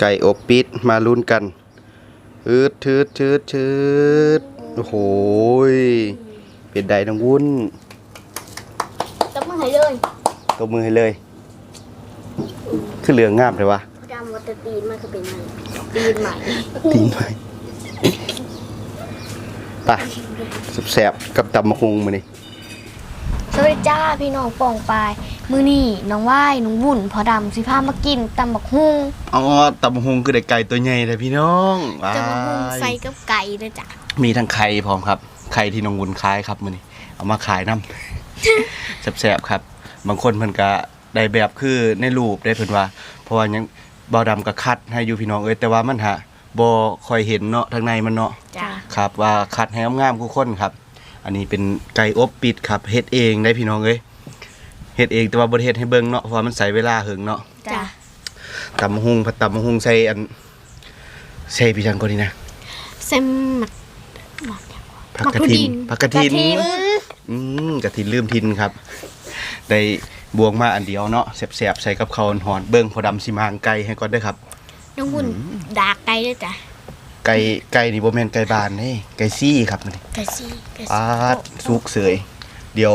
ไก่อบปิดมาลุ้นกันอืดชืดชืดชืดโอ้โหยเป็นไดน้องวุ้นตบมือให้เลยตบมือให้เลย คือเหลืองงามเลยวะดำวัตตีนมันคือเป็นไงตีนใหม่ตีนไปไปแสบๆกับตำมะฮุงมานี่สวัสดีจ้าพี่น้องปองปาย มือนี่น้องว่ายน้องบุ่นพอดำสิพามากินตำบักฮุงอ๋อตำมะฮุงคือได้ไก่ตัวใหญ่เลยพี่น้องว้าจะบักฮุงยใส่กับไก่ด้วยจ้ะมีทั้งไข่พร้อมครับไข่ที่น้องวุ้นขายครับมื้อนี้เอามาขายน้ำแสบๆครับ บางคนเพิ่นก็ได้แบบคือในรูปได้เพิ่นว่า เพราะว่ายังบ่ดำก็คัดให้อยู่พี่น้องเอ้ยแต่ว่ามันหาบ่ค่อยเห็นเนาะทางในมันเนาะจ้ะครับว่าคัดให้งามๆทุกคนครับ อันนี้เป็นไก่อบปิดครับเฮ็ดเองได้พี่น้องเอ้ย เฮ็ดเองแต่ว่าบ่ได้เฮ็ดให้เบิ่งเนาะเพราะว่ามันใช้เวลาเหิงเนาะจ้ะตำบักหุงผัดตำบักหุงใส่อันใส่พี่จังก็นี่นะเซมมัดผักกระถินผักกระถินทินอืมกระถินลืมทินครับ ได้บวงมาอันเดียวเนาะแสบๆใส่กับข้าวหอนๆเบิ่งพอดำสิมางไก่ให้ก่อนเด้อครับน้องบุ่นดากไก่ด้วยจ้ะไก่ไก่นี่บ่แม่นไก่บานเด้ไก่ซี่ครับมื้อนี้ไก่ซี่ไก่ปาซี่ดสุกเสยเดี๋ยว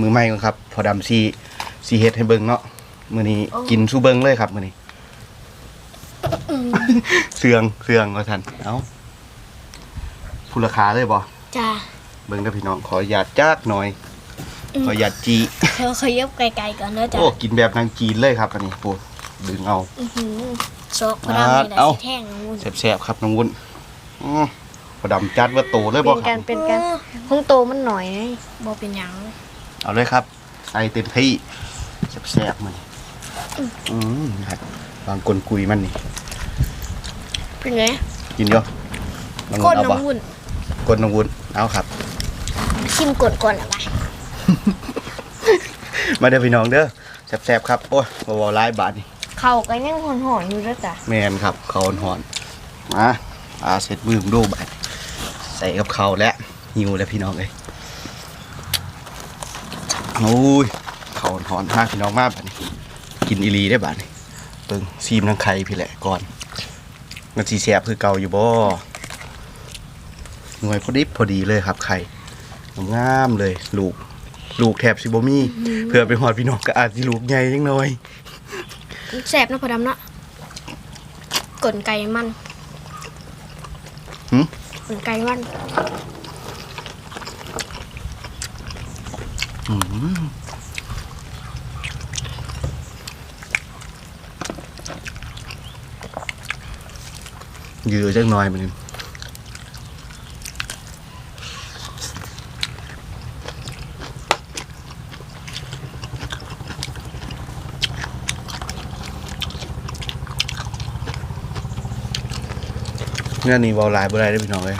มือใหม่ก่อนครับพอดำสิสิเฮ็ดให้เบิ่งเนาะมื้อนี้กินสู้เบิ่งเลยครับมื้อนี้เสืองเสืองว่าท่านเอ้าผู้ราคาเลยบ่จ้ะเบิ่งเด้อพี่น้องขออนุญาตจักหน่อย ขออนุญาตจีเธอขยับไก่ๆก่อนนะจ้ะโอ้กินแบบทางจีนเลยครับอันนี้ปูดึงเอาอื้อหือซอกพอดำนี่ได้เอ้าสิแท่งน้องบุ่นแซ่บๆครับน้องวุ้นอื้อพอดำจัดว่าโตเลยบ่เป็นคกัรันบเป็นกันห้องโตมันหน่อยไงบ่เป็นหยัง เอาเลยครับ ใส่เต็มที่แซ่บๆมันอืมครับวางกลกุยมันนี่เป็นไงกินเยอะน้องก้วุ้นนเอาน้บ่องบุ่นกดน้องวุ้นเอาครับ ชิมกดก่อนละไปมาเด้อพี่น้องเด้อแซ่บๆครับ โอ้ยบ่เว้าหลายบาทนี่เข่าก็ยังหอนหอนๆอยู่ด้วยจ้ะแม่นครับเขาหอนๆมาอาเสร็จมือผมดูบาดใส่กับเขาวแล้วหิวแล้วพี่น้องเอ้ย โอ้ยเขาหอนๆมากพี่น้องมากบาดนี้กินอีหลีได้บาดนี้เบิ่งซีมทั้งไข่พี่แหละก่อนมันสีแสบคือเก่าอยู่บ่หน่วยพอดีพอดีเลยครับไข่งามๆเลย ลูก ลูกแถบสิบ่มีเพื่อไปหอดพี่น้องก็อาจสิลูกใหญ่จังหน่อยแสบนะพอดำเนาะกลไก่มันหึกลไก่มัน อืม ยืดจังหน่อยมันนี่เนี่ยนี่เวอลลายบ่ได้ได้อพี่น้องเลย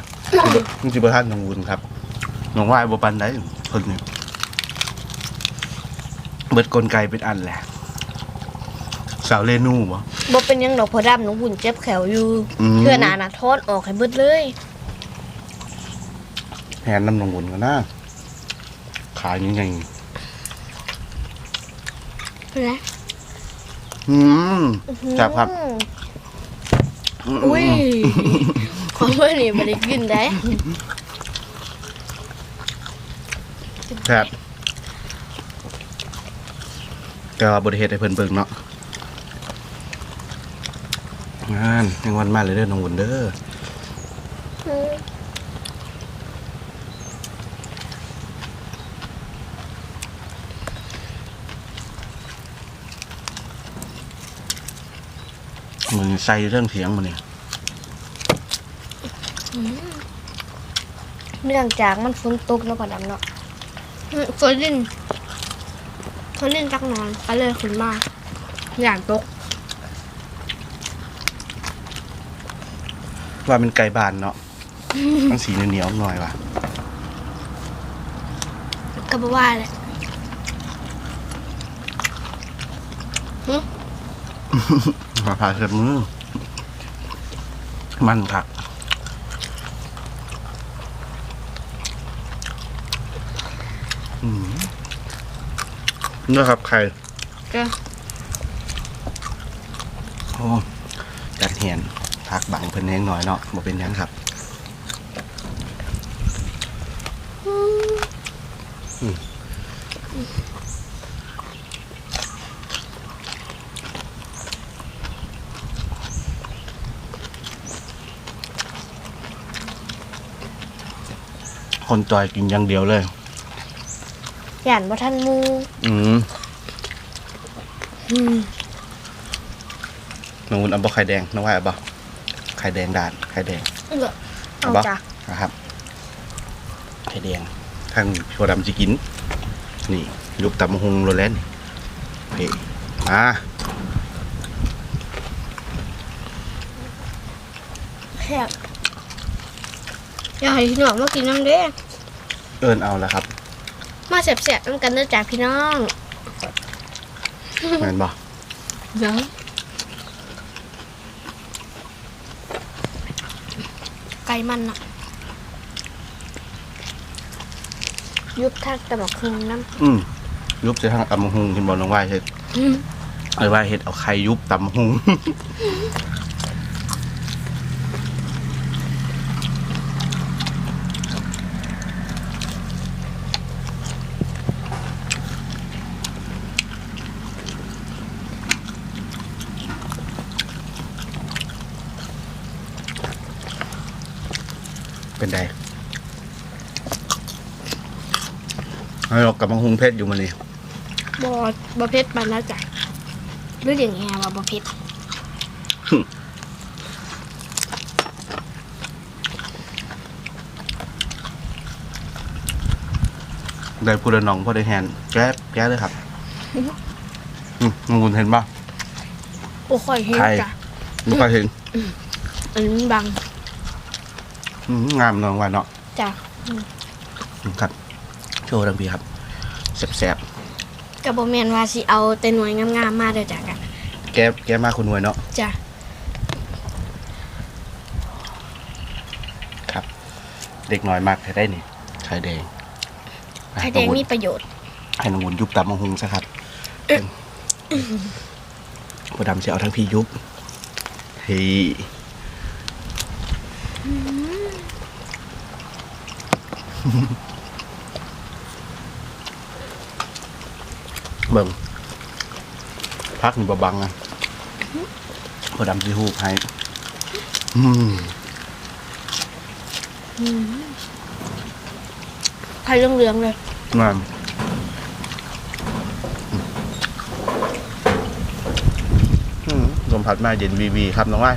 มึงจิบ่ทันน้องวุ้นครับน้องวายบ่ปันได้เพิ่นนี่ เบิดกลไกเป็นอันแหละสาวเลนูบ่บ่เป็นหยังดอกพอดำน้องบุญเจ็บแขวอยู่อืมเพื่อหนานะทอดออกให้เบิดเลยแทนน้ำน้องวุ้นก็น่าขายยังไงเป็นไงอืมจับครับอุ้ยของเมื่อนี่ไม่ได้กินได้ครับ ก็บริเหตุให้เพิ่นเบิ่งเนาะงานยังวันมาเลยเด้อน้องวุ้นเด้อมึงใส่เรื่องเถียงมันเนี่ยเนื่องจากมันฝนตกแล้วพอดำเนาะฝนลิน ฝนลินจักหนอนก็เลยขึ้นมาอย่างตกว่าเป็นไก่บานเนาะมันสีเหนียวๆหน่อยว่ะก็บอกว่าแหละมาผ่าเสือมือมันผักอื นี่ครับไข่ก็โอ้จัดแหเห็นพักบังเพิ่นแห้งหน่อยเนาะบ่เป็นหยังครับคนจอยกินอย่างเดียวเลย ย่านบ่ทันหมูอืมน้องวุ้นเอาบ่ไข่แดงน้องว่าเอาบ่ไข่แดงด่านไข่แดงเอาบ่ จ้ะนะครับไข่แดงทางชัวดำจะกิน นี่ยุบตำหงโรแลนด์เฮ้อ่าแซ่บอยากให้พี่น้องมากินน้ำเด้เอิญเอาแล้วครับ มาแซ่บๆน้ำกันเด้อจ้ะพี่น้องแม่นบ่เดี๋ยวไก่มันอะยุบทักตะบักคุงน้ำอืมยุบจะทางตำหงกินบ่น้องว่าเฮ็ดไอ้ว่าเฮ็ดเอาไข่ยุบตำหง เป็นไดให้เรากลับมาหุงเพชรอยู่มันนี่บอบอเพชรมันนะจ้ะหรืออย่างเงี้ยว่าบอเพชรได้พูดละน้องพอได้แฮนแก้แก้เลยครับอืมมึงคุณเห็นป่ะโอ้ค่อยเห็นใครจ้ะไม่ค่อยเห็นอันนี้มันบัง อืมงามน้องว่าเนาะจ้ะอืมครับ โชว์ดังพี่ครับแสบกับบอแมนว่าสิเอาแต่หน่วยงามๆมาเด้อจ้ะกันๆแก้แก้มากคุณหน่วยเนาะจ้ะครับ เด็กน้อยมากใช้ได้นี่ไข่แดงไข่แดงมีประโยชน์ ให้น้องวุ้นยุบตามมังหุงซะครับพอดำจะเอาทั้งพี่ยุบเฮ้ย เบิ่งพักนี่บบังอะพอดำสิฮูบให้อืมไข่เหลืองๆเลยงามอืมลมพัดมาเย็นวีวีครับน้องไอ้าย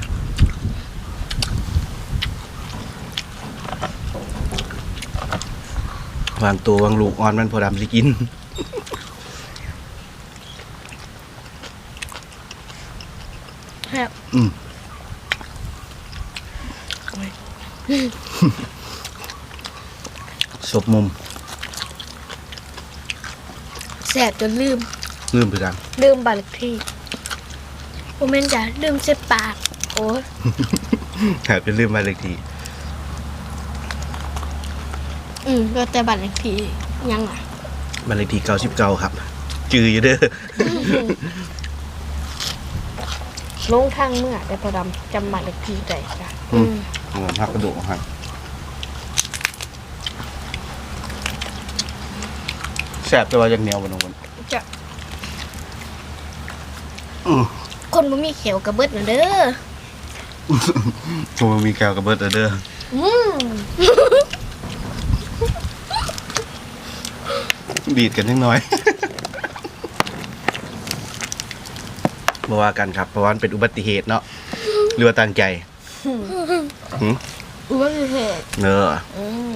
วางตัววางลูกอ่อนมันพอดำสิกินแซ่บอืมศพมุมแซ่บจนลืม ลืมไปกันลืมบัตรเลขที่โอเมนจ้ะลืมเส้นปาก โอ้ยหายไปลืมมาเลยที อืมก็แต่บัตรเลขที่ยังอะมาเลยทีเก้าสิบเก้าครับ จืออยู่เด้อ ลงทางเมื่อแต่พอดำจำบัตรเลขที่ได้จ้ะอืมผมพักกระดูกครับแสบแต่ว่ายังเหนียวบนน้องบนจะอืมคนบ่มีเขียวกระเบิดน่ะเด้อผมมีแก้วกระเบิดเด้อ อืม บีดกันนิดหน่อยบว่ากันครับ เพราะว่ามันเป็นอุบัติเหตุเนาะหรือว่าตั้งใจหืมอุบัติเหตุเนอะอืม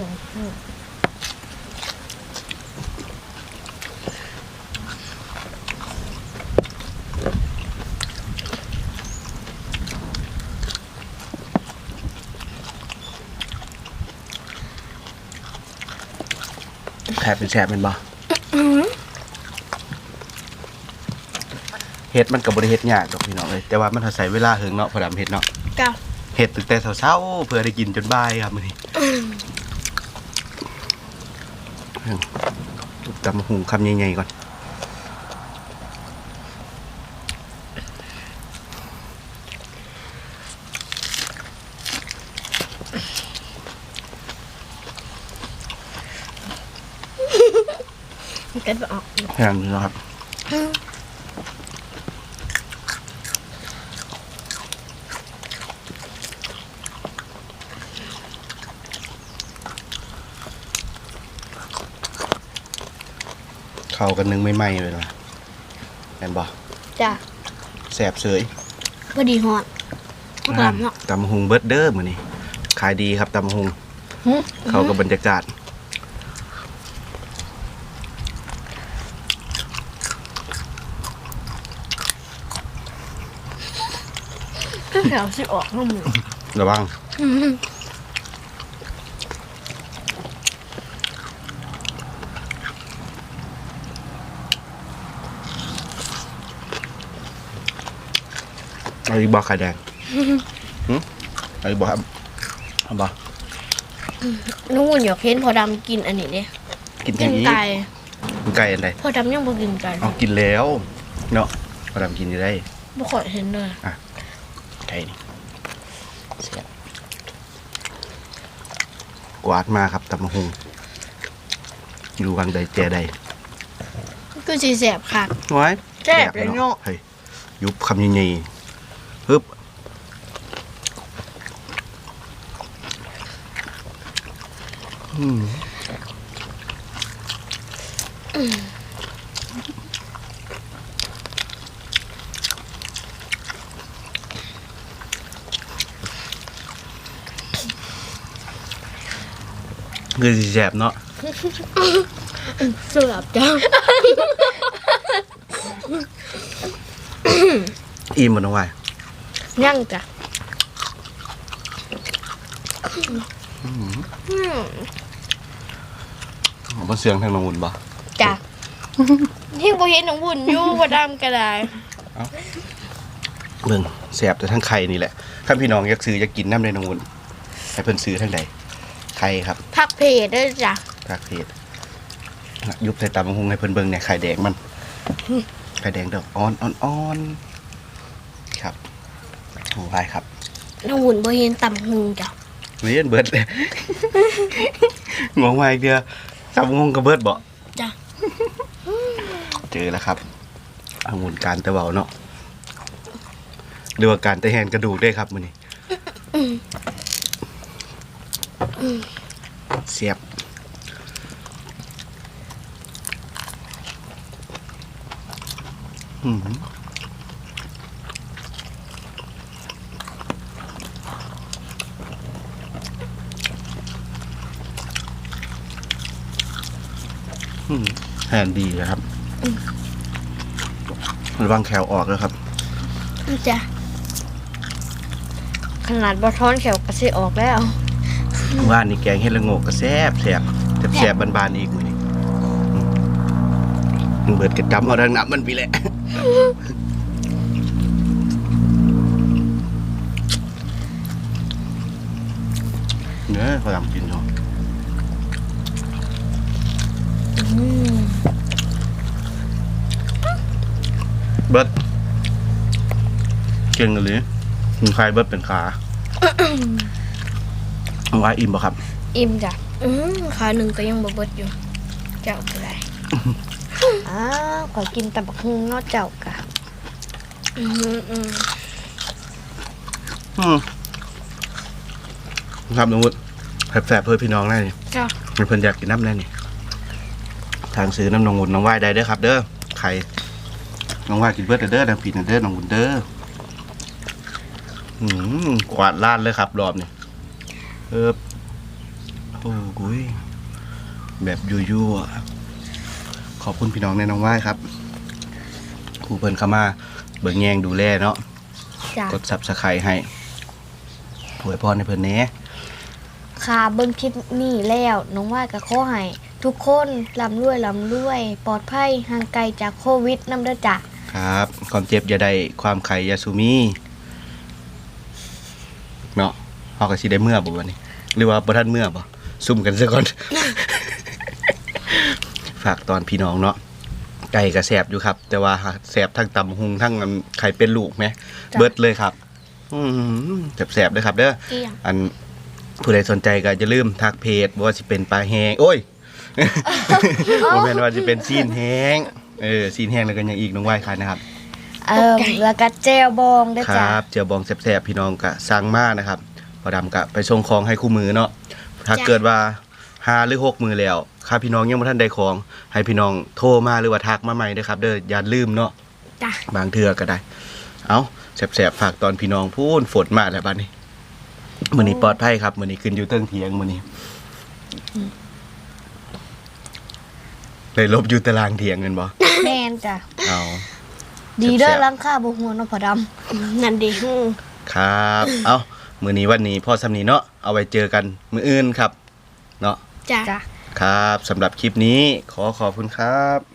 แผลเป็นแสบเป็นบ่ เฮ็ดมันกับบริเฮ็ดยากดอกพี่น้องเลยแต่ว่ามันอาศัยเวลาเหิงเนาะพอดำเฮ็ดเนาะก้าเฮ็ดตั้งแต่เช้าๆเพื่อได้กินจนบ่ายครับมื้อนี้ตำหุงคำใหญ่ๆก่อนอมันกันบ่ออกแพงอยู่นะครับ เข้ากันนึงไม่ไหม้เลยนะแม่นบ่จ้ะแสบเสยพอดีฮอดก็กลับเนาะตำบักหุงเบิร์ดเด้อมื้อนี้ขายดีครับตำบักหุงหึเข้ากับบรรยากาศก็แถวสิออกน้ำมือระวัง อืม อาอีกบ่ไข่แดงหึเอาอีกบ่ครับเอาบ่น้องวุ่นอยากเห็นพอดำกินอันนี้เนี่ยกินกิแค่นนี้ไก่กินไก่อันใดพอดำยังบ่กินไก่เอากินแล้วเนาะพอดำกินอยู่ได้บ่ค่อยเห็นเลยไก่นี่เสียบกวาดมาครับตำบักหุงอยู่วังใดแจใดก็สิแสบคักไว้แซ่บเลยเนาะเฮ้ยยุบคำยังไงฮึบอืมคือสิแสบเนาะเสือบจ้าอิ่มมันเอาไว้ยังจ้ะผมมาเสียงทางนองอุ่นบ่จ้ะที่บ่เห็นน้องวุ่นอยู่พอดำก็ได้เบิ่งแสบแต่ทั้งไข่นี่แหละถ้าพี่น้องอยากซื้ออยากกินน้ำในนองอุ่นให้เพิ่นซื้อทั้งใดไข่ครับพักเพจด้วยจ้ะภาคเพจยุบใส่ตำบักหุงให้เพิ่นเบิ่งเนี่ยไข่แดงมันไข่แดงดอกอ่อนอ่อนอ่อนครับ โอ้ยครับน้องวุ่นบ่เห็นตำหุงจ้ะเรียนเบิดเลยงงมาอีกเดียวตำบักหุงกับเบิดบ่จ้ะเจอแล้วครับองุ่นการตะเบาเนาะหรือว่าการตะแหนกระดูกได้ครับมื้อนี้เสียบอืม แทนดีนะครับ ระวังแขวออกแล้วครับจ้ะขนาดบ่ท้อนแขวก็สิออกแล้วว่านนี่แกงเห็ดละโงกก็แซ่บแซ่บแซ่บแซ่บบานๆอีกมื้อนี้มันเบิดกระจำเอาดังนับมันไปแหละเนื้อเขาทำกิน ก่งกันเลยมีใครเบิดเป็นขาเอาไว้อิ่มป่ะครับ อิ่มจ้ะอืมขาหนึ่งก็ยังบ่เบิดอยู่ เจ้าบ่ได้อ้าวขอกินแต่บักฮุงเนอกเจ้ากะอืมอืมอืมครับน้องวุฒิแสบๆเพื่อพี่น้องได้นี่จ้ะมีเพิ่นอยากกินน้ำแน่นี่ทางซื้อน้ำน้องวุฒิน้องไหว้ได้เด้อครับ เด้อไข่น้องไหว้กินเบิดเด้อดังผิดนะเด้อน้องวุฒิเด้อ อืมกวาดลาดเลยครับ รอบนี้เออโอ้กุยแบบยั่วๆขอบคุณพี่น้องในน้องไหว้ครับครูเพิ่นเข้ามา เบิ่งแยงดูแลเนาะจ้ะกดซับสไครต์ให้อวยพรให้เพิ่นแหน่ค่ะเบิ่งคลิปนี้แล้วน้องว่ากับขอให้ทุกคนร่ำรวยร่ำรวย ปลอดภัยห่างไกลจากโควิดนำเด้อจ้ะครับ ความเจ็บอย่าได้ความไข่อยาสูมี เนาะเฮาก็สิได้เมื่อบ่วันนี้ หรือว่าบ่ทันเมื่อบ่ซุ่มกันซะก่อน ฝากตอนพี่น้องเนาะไก่ก็แสบอยู่ครับ แต่ว่าแสบทั้งตำหุงทั้งอันไข่เป็นลูกไหมจ้ะเบิดเลยครับอืมแสบๆเลยครับ เด้อเกลี้ยงอันผู้ใดสนใจก็อย่าลืมทักเพจบ่ว่าสิเป็นปลาแห้งโอ้ยบ่แม่นว่าสิเป็นซีนแห้งเออซีนแห้งแล้วก็ยังอีกน้องว่ายค่ะนะครับ เอิ่มแล้วก็แจวบองด้วยคจ้ะ รับเจียวบองแซ่บๆพี่น้องก็สั่งมานะครับพอดำก็ไปส่งของให้คู่มือเนาะถ้าเกิดว่าห้าหรือหกมือแล้วถ้าพี่น้องยังบ่ทันได้ของ ให้พี่น้องโทรมาหรือว่าทักมาใหม่เด้อครับ เด้ออย่าลืมเนาะจ้ะบางเทื่อก็ได้ เอาแสบๆฝากตอนพี่น้องพูนฝนมาแล้วบ้านนี้มื้อนี้ปลอดภัยครับมื้อนี้ขึ้นอยู่เทิงเถียงมื้อนี้เลยลบอยู่ตารางเถียงเงินบ่แม่นจ้ะเอา ดีเด้อแซ่บๆล้างค่าบ่หัวเนาะพอดำนั่นดีครับ เอามื้อนี้วันนี้พ่อสำนีเนาะเอาไว้เจอกันมื้ออื่นครับ เนาะจ้ะจ้ะครับสำหรับคลิปนี้ขอขอบคุณครับ